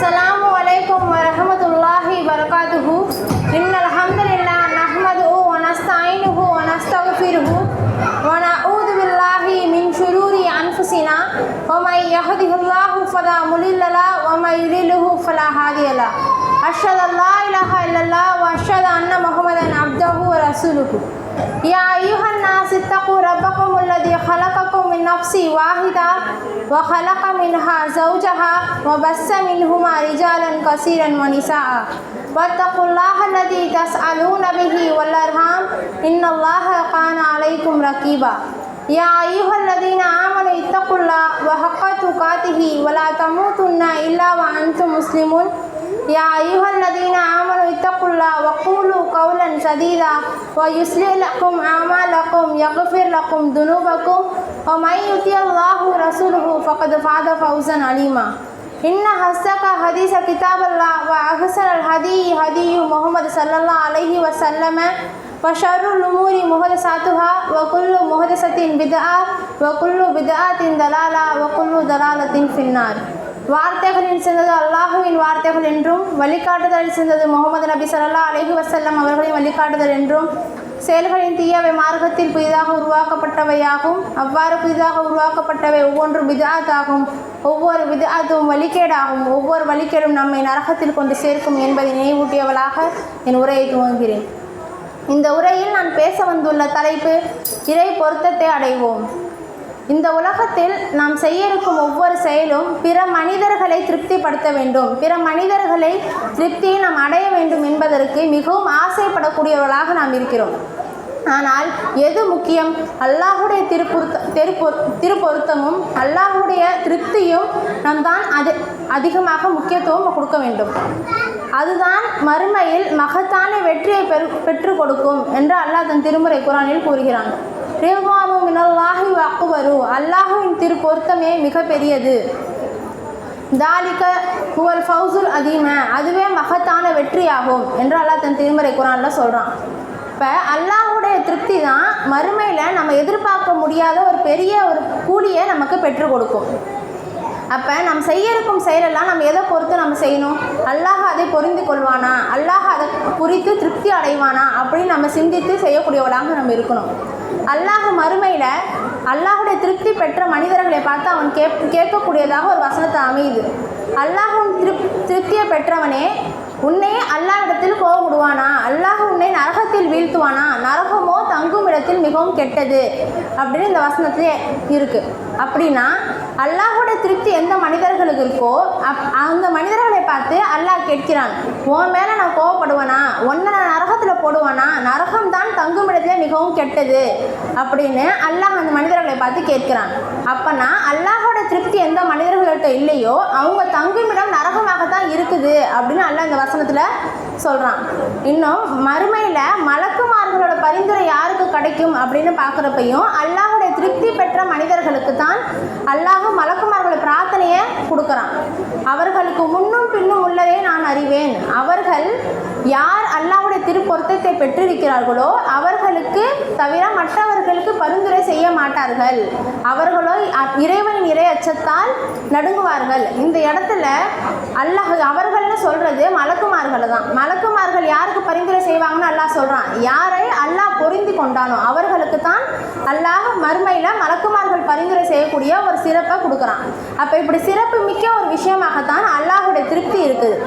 السلام عليكم ورحمة الله وبركاته إن الحمد لله نحمده ونستعينه ونستغفره ونعوذ بالله من شرور أنفسنا ومن يهده الله فلا مضل له ومن يضلله فلا هادي له أشهد أن لا إله إلا الله وأشهد أن محمدا عبده ورسوله. يا أيها الناس اتقوا ربكم الذي خلقكم من نفس واحدة وخلق منها زوجها وبث منهما رجالا كثيرا ونساء. واتقوا الله الذي تسألون به والأرحام. إن الله كان عليكم رقيبا. يا أيها الذين آمنوا اتقوا الله وحق تقاته ولا تموتن إلا وأنتم مسلمون. يا أيها الذين آمنوا اتقوا الله وقولوا قولا سديدا ويصلح لكم أعمالكم يغفر لكم ذنوبكم ومن يطع الله ورسوله فقد فاز فوزا عليما إن حسك حديث كتاب الله وأحسن الهدي هدي محمد صلى الله عليه وسلم وشر الأمور محدثاتها وكل محدثة بدعة وكل بدعة ضلالة وكل ضلالة في النار. வார்த்தைகளின் சிறந்தது அல்லாஹுவின் வார்த்தைகள் என்றும் வழிகாட்டுதலில் சிறந்தது முகமது நபி சல்லா அலஹி வசல்லம் அவர்களின் வழிகாட்டுதல் என்றும் செயல்களின் தீயவை மார்க்கத்தில் புதிதாக உருவாக்கப்பட்டவையாகும் அவ்வாறு புதிதாக உருவாக்கப்பட்டவை ஒவ்வொன்றும் விதாத்தாகும் ஒவ்வொரு விதாத்தும் வழிகேடாகும் ஒவ்வொரு வழிகேடும் நம்மை நரகத்தில் கொண்டு சேர்க்கும் என்பதை நினைவூட்டியவளாக என் உரையை துவங்குகிறேன். இந்த உரையில் நான் பேச வந்துள்ள தலைப்பு இறை பொருத்தத்தை அடைவோம். இந்த உலகத்தில் நாம் செய்ய இருக்கும் ஒவ்வொரு செயலும் பிற மனிதர்களை திருப்திப்படுத்த வேண்டும். பிற மனிதர்களை திருப்தியை நாம் அடைய வேண்டும் என்பதற்கு மிகவும் ஆசைப்படக்கூடியவர்களாக நாம் இருக்கிறோம். ஆனால் எது முக்கியம்? அல்லாஹுடைய திருப்பொருத்த திருப்பொரு திருப்பொருத்தமும் அல்லாஹுடைய திருப்தியும் நாம் தான் அது அதிகமாக முக்கியத்துவம் கொடுக்க வேண்டும். அதுதான் மறுமையில் மகத்தான வெற்றியை பெற்று கொடுக்கும் என்று அல்லாஹ் தன் திருமுறை குரானில் கூறுகிறான். ரிவானு மினல்லாஹி அக்குவரு அல்லாஹுவின் திருப்பொருத்தமே மிகப்பெரியது. தாலிக ஹுவல் ஃபவுசுல் அதீம. அதுவே மகத்தான வெற்றியாகும் என்று அல்லாஹ் தன் திருமறை குரானில் சொல்கிறான் இப்போ அல்லாஹுடைய திருப்தி தான் மறுமையில் நம்ம எதிர்பார்க்க முடியாத ஒரு பெரிய ஒரு கூலியை நமக்கு பெற்றுக் கொடுக்கும். அப்போ நம் செய்ய இருக்கும் செயலெல்லாம் நம்ம எதை பொறுத்து நம்ம செய்யணும்? அல்லாஹ் அதை புரிந்து கொள்வானா? அல்லாஹ் அதை குறித்து திருப்தி அடைவானா? அப்படின்னு நம்ம சிந்தித்து செய்யக்கூடியவளாக நம்ம இருக்கணும். அல்லாஹ் மறுமையில் அல்லாஹுடைய திருப்தி பெற்ற மனிதர்களை பார்த்து அவன் கேப் கேட்கக்கூடியதாக ஒரு வசனத்தை அமையுது. அல்லாஹும் திருப் திருப்தியை பெற்றவனே உன்னையே அல்லாஹ்விடத்தில் கோவப்படுவானா அல்லாஹ் உன்னை நரகத்தில் வீழ்த்துவானா? நரகமோ தங்கும் இடத்தில் மிகவும் கெட்டது அப்படின்னு இந்த வசனத்தில் இருக்குது அப்படின்னா அல்லாஹோட திருப்தி எந்த மனிதர்களுக்கு இருக்கோ அப் அந்த மனிதர்களை பார்த்து அல்லாஹ் கேட்கிறான். உன் மேலே நான் கோவப்படுவேனா? ஒன்றை நான் நரகத்தில் போடுவேனா? நரகம் தான் தங்கும் இடத்துல மிகவும் கெட்டது. அப்படின்னு அல்லாஹ் அந்த மனிதர்களை பார்த்து கேட்கிறான். அப்போனா அல்லாஹோட திருப்தி எந்த மனிதர்கள்ட்ட இல்லையோ அவங்க தங்குமிடம் நரகமாகத்தான் இருக்குது அப்படின்னு அல்லாஹ் இந்த வசனத்தில் சொல்கிறான் இன்னும் மறுமையில் மலக்குமார்களோட பரிந்துரை யாருக்கு கிடைக்கும் அப்படின்னு பார்க்குறப்பையும் அல்லாஹ் திருப்தி பெற்ற மனிதர்களுக்கு தான் அல்லாஹ் மலக்குமார்களோட பிரார்த்தனையை கொடுக்குறான். அவர்களுக்கு முன்னும் பின்னும் உள்ளதே நான் அறிவேன். அவர்கள் யார் அல்லாஹுடைய திருப்பொருத்தத்தை பெற்றிருக்கிறார்களோ அவர்களுக்கு தவிர மற்றவர்களுக்கு பரிந்துரை செய்ய மாட்டார்கள். அவர்களோ அ- இறைவனின் இறை அச்சத்தால் நடுங்குவார்கள். இந்த இடத்துல அல்லாஹ் அவர்கள்னு சொல்றது மலக்குமார்களை தான். மலக்குமார்கள் யாருக்கு பரிந்துரை செய்வாங்கன்னு அல்லாஹ் சொல்றான். யாரை அல்லாஹ் பொருந்தி கொண்டானோ அவர்களுக்கு தான் அல்லாஹ் மறுமையில் மலக்குமார்கள் பரிந்துரை செய்யக்கூடிய ஒரு சிறப்பை கொடுக்குறான். அப்போ இப்படி சிறப்பு மிக்க ஒரு விஷயமாகத்தான் அல்லாஹுடைய திருப்தி இருக்குது.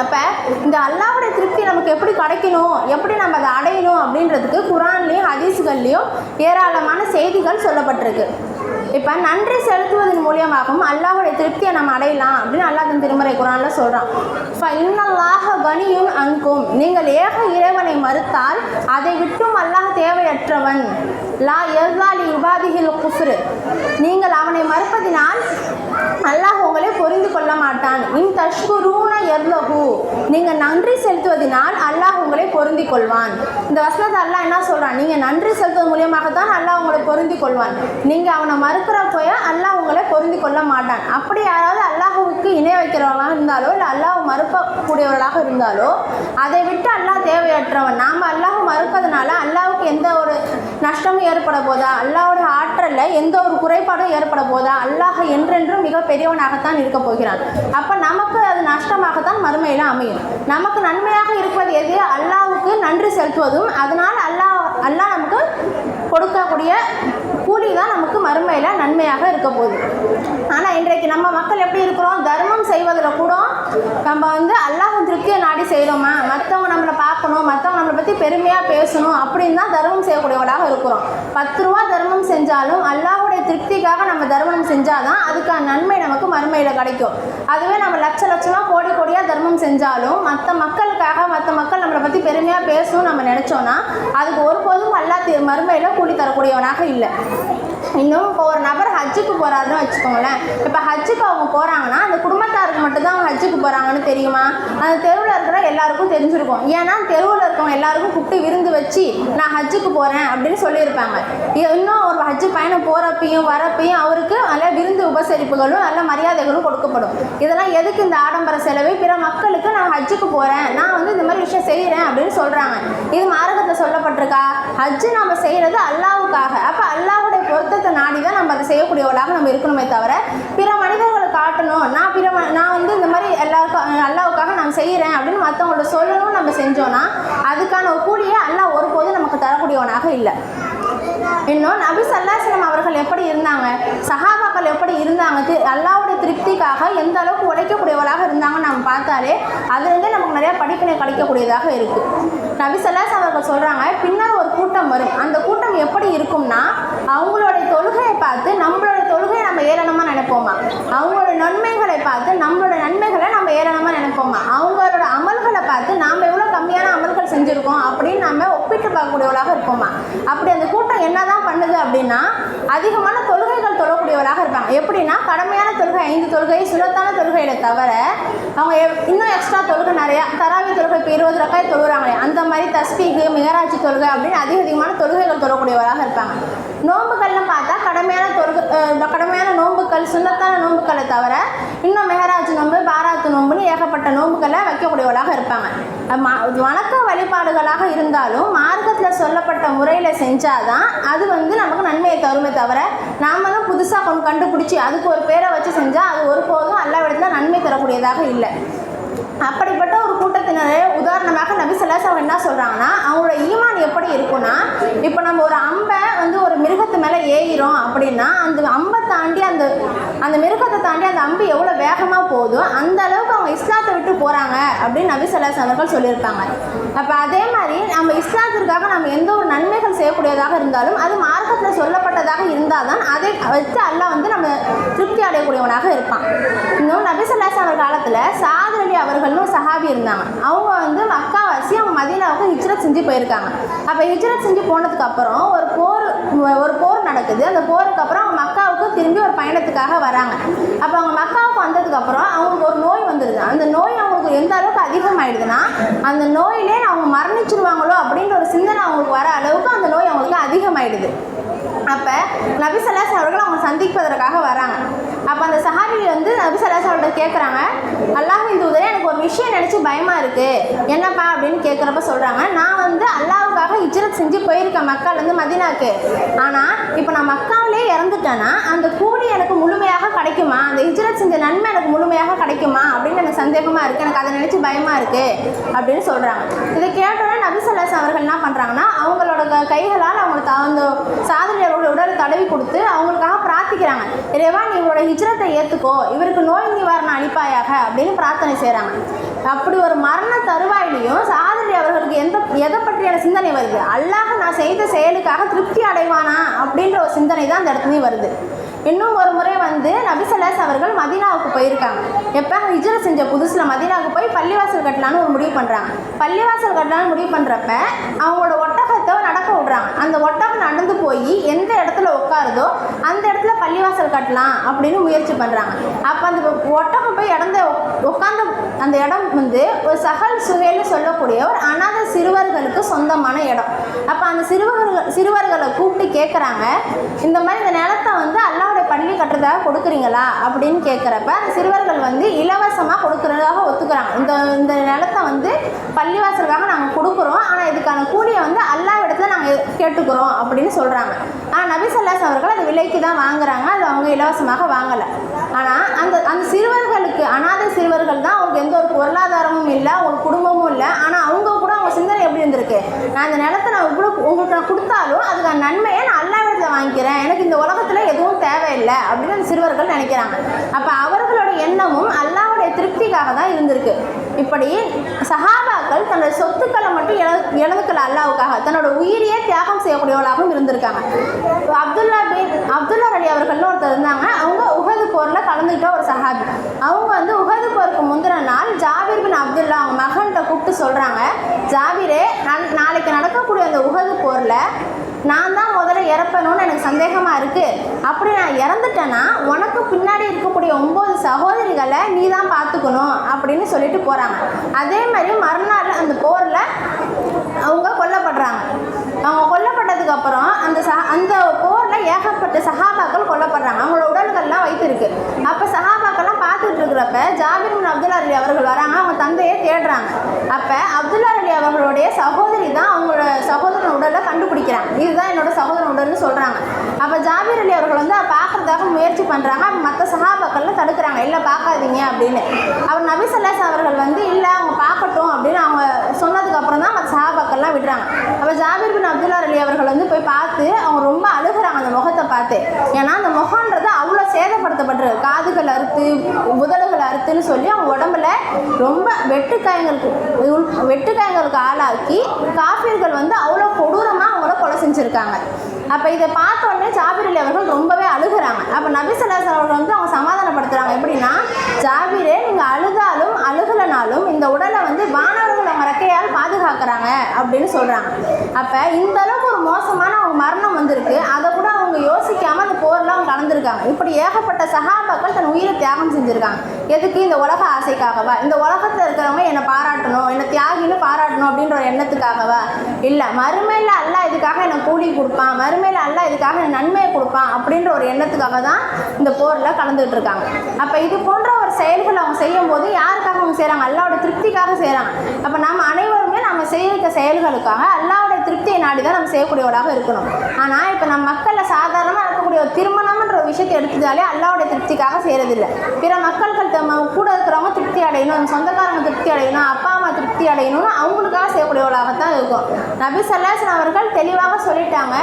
அப்போ இந்த அல்லாஹுடைய திருப்தி நமக்கு எப்படி கிடைக்கணும்? எப்படி நம்ம அதை அடையணும் அப்படின்றதுக்கு குரான்லேயும் ஹதீஸுகள்லேயும் ஏராளமான செய்திகள் சொல்லப்பட்டிருக்கு. இப்போ நன்றி செலுத்துவதன் மூலியமாகவும் அல்லாஹுடைய திருப்தியை நம்ம அடையலாம் அப்படின்னு அல்லாஹ் தன் திருமறை குரானில் சொல்கிறான் இன்னல்லாக கனியும் அங்கும் நீங்கள் ஏக இறைவனை மறுத்தால் அதை விட்டும் அல்லாஹ் தேவையற்றவன் லா எவ்வாலி உபாதிகள் குஃப்ரு. நீங்கள் அவனை மறுப்பதினால் அல்லாஹ் சொல்ல மாட்டான் இன் தஷ்குரூன எவ்வளவு நீங்கள் நன்றி செலுத்துவதினால் அல்லாஹ் உங்களை பொருந்தி கொள்வான் இந்த வசனத்தை அல்லாஹ் என்ன சொல்கிறான் நீங்கள் நன்றி செலுத்துவது மூலியமாக தான் அல்லாஹ் உங்களை பொருந்தி கொள்வான் நீங்கள் அவனை மறுக்கிற மறுக்கிறப்போய அல்லாஹ் உங்களை பொருந்தி கொள்ள மாட்டான். அப்படி யாராவது அல்லாஹுவுக்கு இணை வைக்கிறவங்களாக இருந்தாலோ இல்லை அல்லாஹ் மறுக்கக்கூடியவர்களாக இருந்தாலோ அதை விட்டு அல்லாஹ் தேவையற்றவன். நாம் அல்லாஹ் மறுப்பதனால அல்லாஹுக்கு எந்த ஒரு நஷ்டமும் ஏற்பட போதா? அல்லாஹ்வோட ஆற்றலில் எந்த ஒரு குறைபாடும் ஏற்பட போதா அல்லாஹ் என்றென்றும் மிக பெரியவனாகத்தான் இருக்க போகிறான். அப்போ நமக்கு அது நஷ்டமாகத்தான் மறுமையில் அமையும். நமக்கு நன்மையாக இருப்பது எது? அல்லாவுக்கு நன்றி செலுத்துவதும் அதனால் அல்லாஹ் அல்லாஹ் நமக்கு கொடுக்கக்கூடிய கூலி தான் நமக்கு மறுமையில் நன்மையாக இருக்க போகுது. ஆனால் இன்றைக்கு நம்ம மக்கள் எப்படி இருக்கிறோம்? தர்மம் செய்வதில் கூட நம்ம வந்து அல்லாஹ் திருப்தியை நாடி செய்கிறோமா மற்றவங்க நம்மளை பார்க்கணும் மற்றவங்க பற்றி பெருமையாக பேசணும் அப்படின்னு தான் தர்மம் செய்யக்கூடியவர்களாக இருக்கிறோம். பத்து ரூபா தர்மம் செஞ்சாலும் அல்லாவுடைய திருப்திக்காக நம்ம தர்மம் செஞ்சால் தான் அதுக்கான நன்மை நமக்கு மறுமையில் கிடைக்கும். அதுவே நம்ம லட்ச லட்சமாக கோடி கோடியாக தர்மம் செஞ்சாலும் மற்ற மக்களுக்காக மற்ற மக்கள் நம்மளை பற்றி பெருமையாக பேசணும் நம்ம நினச்சோன்னா அதுக்கு ஒருபோதும் அல்லா மறுமையில் கூலி தரக்கூடியவனாக இல்லை. இன்னும் இப்போ ஒரு நபர் ஹஜ்ஜுக்கு போகிறாருன்னு வச்சுக்கோங்களேன். இப்போ ஹஜ்ஜுக்கு அவங்க போகிறாங்கன்னா அந்த குடும்பத்தாருக்கு மட்டும்தான் அவங்க ஹஜ்ஜுக்கு போகிறாங்கன்னு தெரியுமா? அந்த தெருவில் இருக்கிற எல்லாருக்கும் தெரிஞ்சிருக்கும். ஏன்னா தெருவில் இருக்கவங்க எல்லாருக்கும் கூப்பிட்டு விருந்து வச்சு நான் ஹஜ்ஜுக்கு போகிறேன் அப்படின்னு சொல்லியிருப்பாங்க. இன்னும் ஒரு ஹஜ்ஜு பயணம் போகிறப்பையும் வரப்பையும் அவருக்கு நல்ல விருந்து உபசரிப்புகளும் நல்ல மரியாதைகளும் கொடுக்கப்படும். இதெல்லாம் எதுக்கு இந்த ஆடம்பர செலவு? பிற மக்களுக்கு நான் ஹஜ்ஜுக்கு போகிறேன் நான் வந்து இந்த மாதிரி விஷயம் செய்கிறேன் அப்படின்னு சொல்கிறாங்க இது மார்க்கத்தில் சொல்லப்பட்டிருக்கா? ஹஜ்ஜு நம்ம செய்கிறது அல்லாவுக்காக. அப்போ அல்லாஹ்வுடைய பொருத்தத்தை நாடி தான் நம்ம அதை செய்யக்கூடியவர்களாக நம்ம இருக்கணுமே தவிர பிற மனிதர்களை காட்டணும். நான் பிற நான் வந்து இந்த மாதிரி எல்லாருக்கும் அல்லாவுக்காக நான் செய்கிறேன் அப்படின்னு மற்றவங்களோட சொல்லணும் நம்ம செஞ்சோன்னா அதுக்கான ஒரு கூலியை அல்லாஹ் ஒருபோதும் நமக்கு தரக்கூடியவனாக இல்லை. இன்னும் நபி சல்லாஸ்லம் அவர்கள் எப்படி இருந்தாங்க? சஹாபாக்கள் எப்படி இருந்தாங்க? அல்லாவுடைய திருப்திக்காக எந்த அளவுக்கு உழைக்கக்கூடியவர்களாக இருந்தாங்கன்னு நம்ம பார்த்தாலே அதுலேருந்து நமக்கு நிறையா படிப்பினை கிடைக்கக்கூடியதாக இருக்குது நபிசல்லாஸ் அவர்கள் சொல்கிறாங்க பின்னர் ஒரு கூட்டம் வரும். அந்த கூட்டம் எப்படி இருக்கும்னா அவங்களுடைய தொழுகையை பார்த்து நம்மளோட தொழுகையை நம்ம ஏளனமாக நினைப்போமா? அவங்களோட நன்மைகளை பார்த்து நம்மளோட நன்மைகளை நம்ம ஏளனமாக நினைப்போமா? அவங்களோட அமல்களை பார்த்து நாம் எவ்வளோ கம்மியான அமல்கள் செஞ்சுருக்கோம் அப்படின்னு நம்ம ஒப்பிட்டு பார்க்கக்கூடியவளாக இருப்போமா? அப்படி அந்த கூட்டம் என்னதான் பண்ணுது அப்படின்னா அதிகமான தொழுகைகள் தொழக்கூடியவளாக இருப்பாங்க. எப்படின்னா கடமையான தொழுகை ஐந்து தொழுகை சுலத்தான தொழுகையில தவிர அவங்க இன்னும் எக்ஸ்ட்ரா தொழுகை நிறையா தராவி தொழுகை இப்போ இருபது ரக்காய் தொழுகிறாங்களே அந்த மாதிரி தஸ்பீக்கு மிகராட்சி தொழுகை அப்படின்னு அதிக அதிகமான தொழுகைகள் தொழக்கூடியவராக இருப்பாங்க. நோன்புகள்னு பார்த்தா கடமையான தொழுகை கடமையான நோன்புகள் சுண்ணத்தான நோன்புகளை தவிர இன்னும் மெஹராஜ் நோன்பு பாராத்து நோன்புன்னு ஏகப்பட்ட நோன்புகளை வைக்கக்கூடியவளாக இருப்பாங்க. ம- வணக்க வழிபாடுகளாக இருந்தாலும் மார்க்கத்தில் சொல்லப்பட்ட முறையில் செஞ்சாதான் அது வந்து நமக்கு நன்மையை தருமே தவிர நாமளும் புதுசாக கொண்டு கண்டுபிடிச்சி அதுக்கு ஒரு பேரை வச்சு செஞ்சால் அது ஒருபோதும் அல்ல விடத்தில் நன்மை தரக்கூடியதாக இல்லை. அப்படிப்பட்ட ஒரு கூட்டத்தினரே உதாரணமாக நபி ஸல்லல்லாஹு என்ன சொல்கிறாங்கன்னா அவங்களோட ஈமான் எப்படி இருக்கும்னா இப்போ நம்ம ஒரு அம்பை வந்து ஒரு மிருகத்து மேலே ஏறோம் அப்படின்னா அந்த அம்பை தாண்டி அந்த அந்த மிருகத்தை தாண்டி அந்த அம்பு எவ்வளோ வேகமாக போகுதோ அந்த அளவுக்கு அவங்க இஸ்லாத்தை விட்டு போகிறாங்க அப்படின்னு நபி சொல்லாஸ் அவர்கள் சொல்லியிருப்பாங்க அப்போ அதே மாதிரி நம்ம இஸ்லாத்திற்காக நம்ம எந்த ஒரு நன்மைகள் செய்யக்கூடியதாக இருந்தாலும் அது மார்க்கத்தில் சொல்லப்பட்டதாக இருந்தால் தான் அதை வச்சு அல்லாஹ் வந்து நம்ம திருப்தி அடையக்கூடியவனாக இருப்பான். இன்னும் நபி சொல்லாஸ் அவர் காலத்தில் சாதர் அவர்களும் அவர்கள்னு சஹாபி இருந்தாங்க. அவங்க வந்து மக்காவாசி அவங்க மதீனாவுக்கு ஹிஜ்ரத் செஞ்சு போயிருக்காங்க. அப்போ ஹிஜ்ரத் செஞ்சு போனதுக்கு அப்புறம் ஒரு போர் ஒரு போர் நடக்குது. அந்த போருக்கு அப்புறம் அவங்க மக்காவுக்கு திரும்பி ஒரு பயணத்துக்காக வராங்க. அப்போ அவங்க மக்காவுக்கு வந்ததுக்கு அப்புறம் அவங்களுக்கு ஒரு நோய் வந்துடுது அந்த நோய் அவங்களுக்கு எந்த அளவுக்கு அதிகமாயிடுதுன்னா அந்த நோயிலே அவங்க மரணிச்சிருவாங்களோ அப்படின்ற ஒரு சிந்தனை அவங்களுக்கு வர அளவுக்கு அந்த நோய் அவங்களுக்கு அதிகமாயிடுது. அப்போ நபிசல்லாஸ் அவர்கள் அவங்க சந்திப்பதற்காக வராங்க. அப்போ அந்த சஹாபி வந்து நபி அவர்கிட்ட கேட்குறாங்க அல்லாஹ்வின் தூதரே எனக்கு ஒரு விஷயம் நினச்சி பயமாக இருக்குது என்னப்பா? அப்படின்னு கேட்குறப்ப சொல்கிறாங்க நான் வந்து அல்லாஹ் அல்லாஹ்வுக்காக ஹிஜ்ரத் செஞ்சு போயிருக்கேன் மக்காலேருந்து மதினாக்கு. ஆனால் இப்போ நான் மக்காவிலே இறந்துட்டேன்னா அந்த கூலி எனக்கு முழுமையாக கிடைக்குமா? அந்த ஹிஜ்ரத் செஞ்ச நன்மை எனக்கு முழுமையாக கிடைக்குமா? அப்படின்னு எனக்கு சந்தேகமாக இருக்குது எனக்கு அதை நினச்சி பயமாக இருக்குது அப்படின்னு சொல்கிறாங்க இதை கேட்டோன்னே நபிசல்லாஸ் அவர்கள் என்ன பண்ணுறாங்கன்னா அவங்களோட க- கைகளால் அவங்களுக்கு அந்த சாதனையோட உடலை தடவி கொடுத்து அவங்களுக்காக பிரார்த்திக்கிறாங்க. இறைவா நீ இவரோட ஹிஜ்ரத்தை ஏற்றுக்கோ இவருக்கு நோய் நிவாரணம் அளிப்பாயாக அப்படின்னு பிரார்த்தனை செய்கிறாங்க அப்படி ஒரு மரண தருவாயிலையும் சாத அவர்களுக்கு எந்த எதை பற்றியான சிந்தனை வருது? அல்லாஹ் நான் செய்த செயலுக்காக திருப்தி அடைவானா? அப்படின்ற ஒரு சிந்தனை தான் அந்த இடத்துலையும் வருது. இன்னும் ஒரு முறை வந்து நபிசல்லாஸ் அவர்கள் மதினாவுக்கு போயிருக்காங்க. எப்போ? ஹிஜ்ரத் செஞ்ச புதுசில் மதினாவுக்கு போய் பள்ளிவாசல் கட்டலான்னு ஒரு முடிவு பண்ணுறாங்க பள்ளிவாசல் கட்டலான்னு முடிவு பண்ணுறப்ப அவங்களோட ஒட்டகத்தை அந்த ஒட்டகம் நடந்து போய் எந்த இடத்துல உட்காருதோ அந்த இடத்துல பள்ளிவாசல் கட்டலாம் அப்படின்னு முயற்சி பண்ணுறாங்க அப்போ அந்த ஒட்டகம் போய் இடந்த உட்காந்த அந்த இடம் வந்து ஒரு சகல் சுகைன்னு சொல்லக்கூடிய ஒரு அநாத சிறுவர்களுக்கு சொந்தமான இடம். அப்போ அந்த சிறுவர்கள் சிறுவர்களை கூப்பிட்டு கேட்குறாங்க இந்த மாதிரி இந்த நிலத்தை வந்து அல்லாவுடைய பள்ளி கட்டுறதாக கொடுக்குறீங்களா? அப்படின்னு கேட்குறப்ப அந்த சிறுவர்கள் வந்து இலவசமாக கொடுக்குறதாக ஒத்துக்கிறாங்க. இந்த இந்த நிலத்தை வந்து பள்ளிவாசலுக்காக நாங்கள் கொடுக்குறோம். ஆனால் இதுக்கான கூலியை வந்து அல்லாஹ் நாங்கள் கேட்டுக்கிறோம் அப்படின்னு சொல்கிறாங்க ஆனால் நபிசல்லாஸ் அவர்கள் அது விலைக்கு தான் வாங்குறாங்க. அது அவங்க இலவசமாக வாங்கலை. ஆனால் அந்த அந்த சிறுவர்களுக்கு அனாதை சிறுவர்கள் தான் அவங்களுக்கு எந்த ஒரு பொருளாதாரமும் இல்லை ஒரு குடும்பமும் இல்லை. ஆனால் அவங்க கூட அவங்க சிந்தனை எப்படி இருந்திருக்கு? நான் இந்த நிலத்தை நான் இவ்வளோ உங்களுக்கு நான் கொடுத்தாலும் அதுக்கான நன்மையை நான் அல்லாவிடத்தில் வாங்கிக்கிறேன். எனக்கு இந்த உலகத்தில் எதுவும் தேவையில்லை அப்படின்னு அந்த சிறுவர்கள் நினைக்கிறாங்க. அப்போ அவர் எண்ணமும் அல்லாவுடைய திருப்திக்காக தான் இருந்திருக்கு. இப்படி சஹாபாக்கள் தன்னோட சொத்துக்களை மட்டும் இழ இழந்துக்கல அல்லாவுக்காக. தன்னோட உயிரியே தியாகம் செய்யக்கூடியவர்களாகவும் இருந்திருக்காங்க. அப்துல்லா பின் அப்துல்லா ரலி அவர்கள்னு ஒருத்தர் இருந்தாங்க. அவங்க உகது போரில் கலந்துக்கிட்ட ஒரு சஹாபி. அவங்க வந்து உகது போருக்கு முந்தின நாள் ஜாபீர் பின் அப்துல்லா அவங்க மகன்கிட்ட கூப்பிட்டு சொல்கிறாங்க ஜாபீரே நாளைக்கு நடக்கக்கூடிய அந்த உகது போரில் நான் தான் முதல்ல இறப்பணும்னு எனக்கு சந்தேகமாக இருக்குது அப்படி நான் இறந்துட்டேன்னா உனக்கு பின்னாடி இருக்கக்கூடிய ஒம்பது சகோதரிகளை நீ தான் பார்த்துக்கணும் அப்படின்னு சொல்லிட்டு போகிறாங்க அதே மாதிரி மறுநாள் அந்த போரில் அவங்க கொல்லப்படுறாங்க. அவங்க கொல்லப்பட்டதுக்கப்புறம் அந்த சஹ அந்த போரில் ஏகப்பட்ட சஹாபாக்கள் கொல்லப்படுறாங்க. அவங்களோட உடல்கள்லாம் வைத்திருக்கு. அப்போ சஹாபாக்கள்லாம் பார்த்துட்டு இருக்கிறப்ப ஜாபிர் பின் அப்துல்லா அலி அவர்கள் வராங்க. அவங்க தந்தையை தேடுறாங்க. அப்போ அப்துல்லா அலி அவர்களுடைய சகோதரி தான் அவங்க சகோதரன் உடலை கண்டுபிடிக்கிறாங்க. இதுதான் என்னோட சகோதரன் உடல்னு சொல்கிறாங்க அப்போ ஜாபீர் அலி அவர்கள் வந்து பார்க்குறதாக முயற்சி பண்ணுறாங்க மற்ற சகாபாக்கள்லாம் தடுக்கிறாங்க. இல்லை பார்க்காதீங்க அப்படின்னு. அவர் நபி ஸல்லல்லாஹு அவர்கள் வந்து இல்லை அவங்க பார்க்கட்டும் அப்படின்னு அவங்க சொன்னதுக்கப்புறம் தான் மற்ற சகாபாக்கள்லாம் விடுறாங்க. அப்போ ஜாபீர் பின் அப்துல்லா அலி அவர்கள் வந்து போய் பார்த்து அவங்க ரொம்ப அழுகுறாங்க அந்த முகத்தை பார்த்து ஏன்னா அந்த முகன்றது அவ்வளோ பண்ணுற காதுகள் அறுத்து உதடுகள் அறுத்துன்னு சொல்லி அவங்க உடம்புல ரொம்ப வெட்டுக்காயங்களுக்கு வெட்டுக்காயங்களுக்கு ஆளாக்கி காஃபியர்கள் வந்து அவ்வளோ கொடூரமாக அவங்கள கொலை செஞ்சுருக்காங்க. அப்போ இதை பார்த்த உடனே ஜாபீர் அலி அவர்கள் ரொம்பவே அழுகுறாங்க. அப்போ நபி அவர்கள் வந்து அவங்க சமாதானப்படுத்துகிறாங்க எப்படின்னா ஜாபீரே நீங்கள் அழுதாலும் அழுகலைனாலும் இந்த உடலை வந்து வானவர்கள் அவங்க ரெக்கையால் பாதுகாக்கிறாங்க அப்படின்னு சொல்கிறாங்க அப்போ இந்த அளவுக்கு ஒரு மோசமான அவங்க மரணம் வந்திருக்கு. அதை கூட அவங்க யோசிக்காமல் இருந்திருக்காங்க இப்படி ஏகப்பட்ட சகாபாக்கள் தன் உயிரை தியாகம் செஞ்சுருக்காங்க. எதுக்கு இந்த உலக ஆசைக்காகவா? இந்த உலகத்தில் இருக்கிறவங்க என்னை பாராட்டணும் என்னை தியாகின்னு பாராட்டணும் அப்படின்ற ஒரு எண்ணத்துக்காகவா? இல்லை மறுமையில் அல்ல இதுக்காக எனக்கு கூலி கொடுப்பான் மறுமையில் அல்லாஹ் இதுக்காக என்னை நன்மையை கொடுப்பான் அப்படின்ற ஒரு எண்ணத்துக்காக தான் இந்த போரில் கலந்துகிட்டு இருக்காங்க. அப்போ இது போன்ற ஒரு செயல்கள் அவங்க செய்யும் போது யாருக்காக அவங்க செய்கிறாங்க அல்லாவோட திருப்திக்காக செய்கிறாங்க அப்போ நம்ம அனைவருமே நம்ம செய்கிற செயல்களுக்காக அல்லாவோட திருப்தியை நாடி தான் நம்ம செய்யக்கூடியவராக இருக்கணும். ஆனால் இப்போ நம்ம மக்களில் சாதாரணமாக இருக்கக்கூடிய ஒரு திருமணம் விஷயத்தை எடுத்துட்டாலே அல்லாவுடைய திருப்திக்காக செய்கிறதில்ல பிற மக்கள்கள் தம்ம கூட இருக்கிறவங்க திருப்தி அடையணும் சொந்தக்காரங்க திருப்தி அடையணும் அப்பா அம்மா திருப்தி அடையணும்னு அவங்களுக்காக செய்யக்கூடியவளாக தான் இருக்கும். நபி சல்லாசன் அவர்கள் தெளிவாக சொல்லிட்டாங்க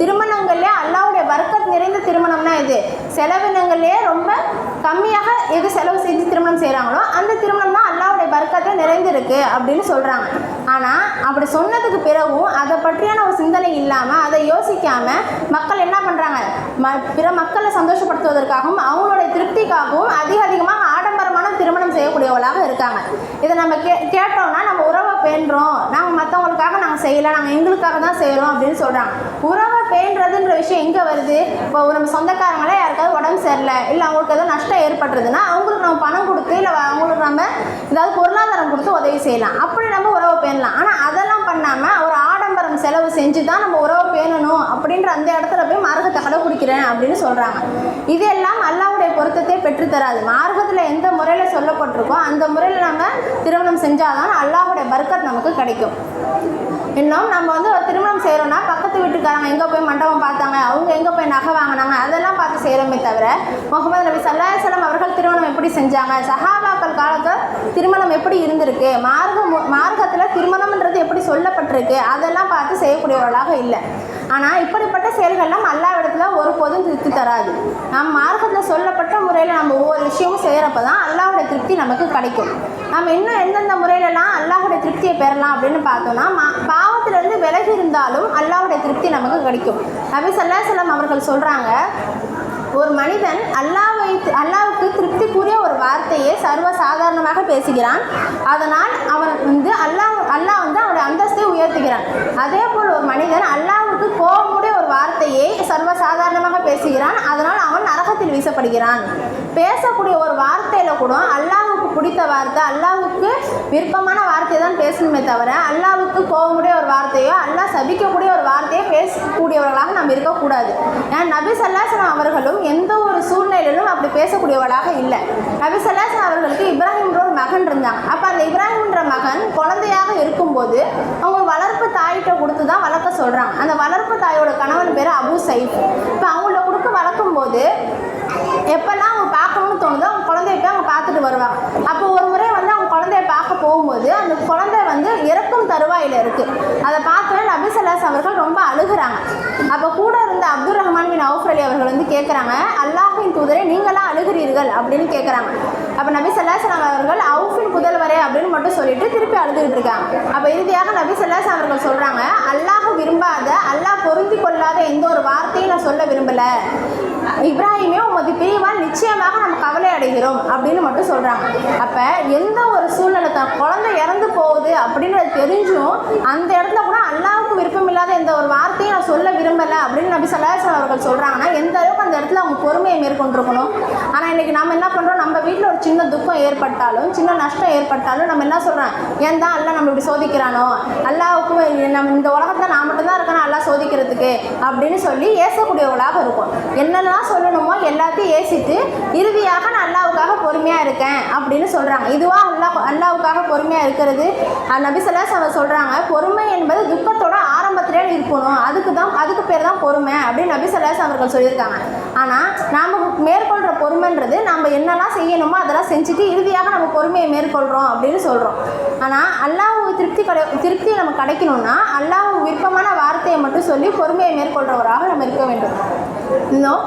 திருமணங்கள்லேயே அல்லாவுடைய வர்க்கத் நிறைந்த திருமணம்னா இது. செலவினங்கள்லேயே ரொம்ப கம்மியாக எது செலவு செஞ்சு திருமணம் செய்கிறாங்களோ அந்த திருமணம் தான் அல்லாவுடைய பர்க்கத்தை நிறைந்திருக்கு அப்படின்னு சொல்கிறாங்க ஆனால் அப்படி சொன்னதுக்கு பிறகும் அதை பற்றியான ஒரு சிந்தனை இல்லாமல் அதை யோசிக்காமல் மக்கள் என்ன பண்ணுறாங்க ம பிற மக்களை சந்தோஷப்படுத்துவதற்காகவும் அவங்களுடைய திருப்திக்காகவும் அதிக அதிகமாக திருமணம் இருக்காங்க. இதை நம்ம கே கேட்டோம்னா நம்ம உறவை பேணுறோம். நாங்கள் மற்றவங்களுக்காக நாங்கள் செய்யலை நாங்கள் எங்களுக்காக தான் செய்கிறோம் அப்படின்னு சொல்கிறாங்க உறவை பேணுறதுன்ற விஷயம் எங்கே வருது? இப்போ நம்ம சொந்தக்காரங்களே யாருக்காவது உடம்பு சரியில்லை இல்லை அவங்களுக்கு ஏதோ நஷ்டம் ஏற்பட்டுறதுன்னா அவங்களுக்கு நம்ம பணம் கொடுத்து இல்லை அவங்களுக்கு நம்ம ஏதாவது பொருளாதாரம் கொடுத்து உதவி செய்யலாம். அப்படி நம்ம உறவை பேணலாம். ஆனால் அதெல்லாம் பண்ணாமல் ஒரு ஆடம்பரம் செலவு செஞ்சு தான் நம்ம உறவை பேணணும் அப்படின்ற அந்த இடத்துல போய் மார்க்கத்தை கடைப்பிடிக்கிறேன் அப்படின்னு சொல்கிறாங்க இதெல்லாம் அல்லாவுடைய பொருத்தத்தை பெற்றுத்தராது மார்க்கத்தில் எந்த முறையில் சொல்லப்பட்டிருக்கோ அந்த முறையில் நம்ம திருமணம் செஞ்சாதான் அல்லாஹுடைய பர்க்கத் நமக்கு கிடைக்கும். இன்னும் நம்ம வந்து ஒரு திருமணம் செய்கிறோம்னா பக்கத்து வீட்டுக்காரங்க எங்கே போய் மண்டபம் பார்த்தாங்க அவங்க எங்கே போய் நகை வாங்கினாங்க அதெல்லாம் பார்த்து செய்கிறோமே தவிர முகமது நபி சல்லாஹலம் அவர்கள் திருமணம் எப்படி செஞ்சாங்க சஹாபாக்கள் காலத்தில் திருமணம் எப்படி இருந்திருக்கு மார்க்க மார்க்கத்தில் திருமணம்ன்றது எப்படி சொல்லப்பட்டிருக்கு அதெல்லாம் பார்த்து செய்யக்கூடியவர்களாக இல்லை. ஆனால் இப்படிப்பட்ட செயல்கள்லாம் அல்லாவிடத்தில் ஒருபோதும் திருப்தி தராது. நம் மார்க்கத்தில் சொல்லப்பட்ட முறையில் நம்ம ஒவ்வொரு விஷயமும் செய்கிறப்ப தான் அல்லாஹுடைய திருப்தி நமக்கு கிடைக்கும். நம்ம இன்னும் எந்தெந்த முறையிலலாம் அல்லாஹுடைய திருப்தியை பெறலாம் அப்படின்னு பார்த்தோம்னா மா பாவத்திலிருந்து விலகி இருந்தாலும் அல்லாவுடைய திருப்தி நமக்கு கிடைக்கும். நபி சல்லாஹலம் அவர்கள் சொல்கிறாங்க ஒரு மனிதன் அல்லாவை அல்லாவுக்கு திருப்திக்குரிய ஒரு வார்த்தையை சர்வ சாதாரணமாக பேசுகிறான். அதனால் அவன் வந்து அல்லாஹ் அல்லாஹ் வந்து அவனுடைய அந்தஸ்தை உயர்த்துகிறான். அதே போல் ஒரு மனிதன் அல்லாவுக்கு கோபமுடைய ஒரு வார்த்தையை சர்வ சாதாரணமாக பேசுகிறான். அதனால் அவன் நரகத்தில் வீசப்படுகிறான். பேசக்கூடிய ஒரு வார்த்தையில் கூட அல்லாவுக்கு பிடித்த வார்த்தை அல்லாவுக்கு விருப்பமான வார்த்தையை தான் பேசணுமே தவிர அல்லாவுக்கு கோபமுடைய ஒரு வார்த்தையோ அல்லாஹ் சபிக்கக்கூடிய ஒரு வார்த்தையை பேசக்கூடியவர்களாக இருக்கக்கூடாது ஏன்னா நபி சல்லாசனம் அவர்களும் எந்த ஒரு சூழ்நிலையிலும் அப்படி பேசக்கூடியவளாக இல்லை. நபி சல்லாசன் அவர்களுக்கு இப்ராஹிம்ன்ற ஒரு மகன் இருந்தாங்க அப்போ அந்த இப்ராஹிம்ன்ற மகன் குழந்தையாக இருக்கும்போது அவங்க வளர்ப்பு தாயிட்ட கொடுத்து தான் வளர்க்க சொல்கிறாங்க அந்த வளர்ப்பு தாயோட கணவன் பேர் அபு சைஃப். இப்போ அவங்கள கொடுக்க வளர்க்கும்போது எப்பெல்லாம் அவங்க பார்க்கணும்னு தோணுதோ குழந்தைய அவங்க பார்த்துட்டு வருவாங்க. அப்போ ஒரு முறை வந்து அவங்க குழந்தைய பார்க்க போகும்போது அந்த குழந்தை வந்து இறக்கும் தருவாயில் இருக்குது அதை பார்த்து நபி அவர்கள் ரொம்ப அழுகுறாங்க. அப்போ கூட இருந்த Abdul Rahman bin Awf Ali அவர்கள் வந்து கேட்குறாங்க அல்லாஹின் தூதரை நீங்களாம் அழுகிறீர்கள் அப்படின்னு கேட்குறாங்க அப்போ நபி சல்லாஸ்லாம் அவர்கள் அவுஃபின் புதல்வரே அப்படின்னு மட்டும் சொல்லிட்டு திருப்பி அழுதுகிட்டு இருக்காங்க. அப்போ இறுதியாக நபி சல்லாஸ் அவர்கள் சொல்கிறாங்க அல்லாஹ் விரும்பாத அல்லாஹ் பொருந்தி கொள்ளாத எந்த ஒரு வார்த்தையும் நான் சொல்ல விரும்பலை. இப்ராஹிமே உமது பிரிவால் நிச்சயமாக நம்ம கவலை அடைகிறோம் அப்படின்னு மட்டும் சொல்கிறாங்க அப்போ எந்த ஒரு சூழ்நிலை தான் குழந்தை இறந்து போகுது அப்படின்றது தெரிஞ்சும் அந்த இடத்துல கூட அல்லாவுக்கு விருப்பம் இல்லாத எந்த ஒரு வார்த்தையும் நான் சொல்ல விரும்பலை அப்படின்னு நபி சல்லாஹம் அவர்கள் சொல்கிறாங்கன்னா எந்த அளவுக்கு அந்த இடத்துல அவங்க பொறுமையை மேற்கொண்டிருக்கணும்? ஆனால் இன்றைக்கி நம்ம என்ன பண்ணுறோம் நம்ம வீட்டில் ஒரு சின்ன துக்கம் ஏற்பட்டாலும் சின்ன நஷ்டம் ஏற்பட்டாலும் நம்ம என்ன சொல்கிறோம் ஏன் தான் அல்லா நம்ம இப்படி சோதிக்கிறானோ? அல்லாவுக்கு நம்ம இந்த உலகத்தில் நான் மட்டும்தான் இருக்கணும் அல்லா சோதிக்கிறதுக்கு அப்படின்னு சொல்லி ஏசக்கூடியவர்களாக இருக்கும். என்னெல்லாம் சொல்லணுமோ எல்லாத்தையும் ஏசிட்டு இறுதியாக நான் அல்லாவுக்காக பொறுமையாக இருக்கேன் அப்படின்னு சொல்கிறாங்க இதுவாக அல்லா அல்லாவுக்காக பொறுமையாக இருக்கிறது? நபி ஸல்லல்லாஹு அவர் சொல்கிறாங்க பொறுமை என்பது துக்கத்தோட ஆரம்பத்திலே இருக்கணும். அதுக்கு தான் அதுக்கு பேர் தான் பொறுமை அப்படின்னு நபி ஸல்லல்லாஹு அவர்கள் சொல்லியிருக்காங்க. ஆனால் நாம் மேற்கொள்கிற பொறுமைன்றது நம்ம என்னெல்லாம் செய்யணுமோ அதெல்லாம் செஞ்சுட்டு இறுதியாக நம்ம பொறுமையை மேற்கொள்கிறோம் அப்படின்னு சொல்கிறோம் ஆனால் அல்லாஹ் திருப்தி கிடை திருப்தி நம்ம கிடைக்கணும்னா அல்லாஹ் விருப்பமான வார்த்தையை மட்டும் சொல்லி பொறுமையை மேற்கொள்கிறவராக நம்ம இருக்க வேண்டும். இன்னும்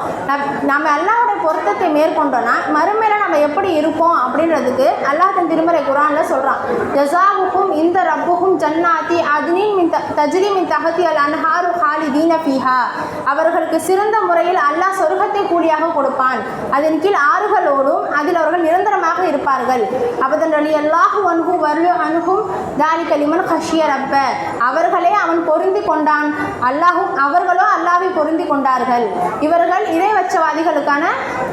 நம்ம அல்லாவோட பொருத்தத்தை மேற்கொண்டோன்னா மறுமையில் நம்ம எப்படி இருப்போம் அப்படின்றதுக்கு அல்லாஹ் தன் திருமறை குரானில் சொல்கிறான் ஜசாவுக்கும் இந்த ரப்புக்கும் ஜன்னாத்தி அதுனின் மின் த- தஜ்ரி மின் தகத்தி அல் அன்ஹாரு ஹாலிதீன ஃபீஹா. அவர்களுக்கு சிறந்த முறையில் அல்லாஹ் சொர்க்கத்தை கூலியாக கொடுப்பான். அதன் கீழ் ஆறுகளோடும் அதில் அவர்கள் நிரந்தரமாக இருப்பார்கள். அவதன் அலி அல்லாஹு அன்ஹு வர்லு அன்ஹும் தாலி கலிமன் ஹஷிய ரப்ப. அவர்களே அவன் பொருந்தி கொண்டான். அல்லாஹும் அவர்களோ அல்லாவை பொருந்தி கொண்டார்கள். இவர்கள் இறைவச்சவாதிகளுக்கான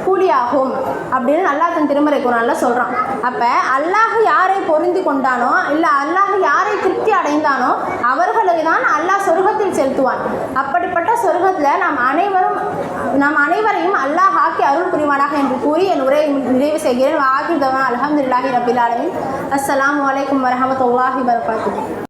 கூலியாகும். அப்படின்னு அல்லாஹ் தன் திருமறை குரான்ல சொல்கிறான் அப்போ அல்லாஹ் யாரை பொருந்தி கொண்டானோ இல்லை அல்லாஹ் யாரை திருப்தி அடைந்தானோ அவர்களை தான் அல்லாஹ் சொர்க்கத்தில் செலுத்துவான். அப்படிப்பட்ட சொர்க்கத்தில் நாம் அனைவரும் நாம் அனைவரையும் அல்லாஹ் ஆக்கி அருள் புரிவானாக என்று கூறி என் உரையை நிறைவு செய்கிறேன். ஆகிர் தவான் அலமதுல்லாஹி ரபில் ஆலமின். வலைக்கம் அலைக்கும் வரஹமத்துல்லாஹி வரகாத்துஹு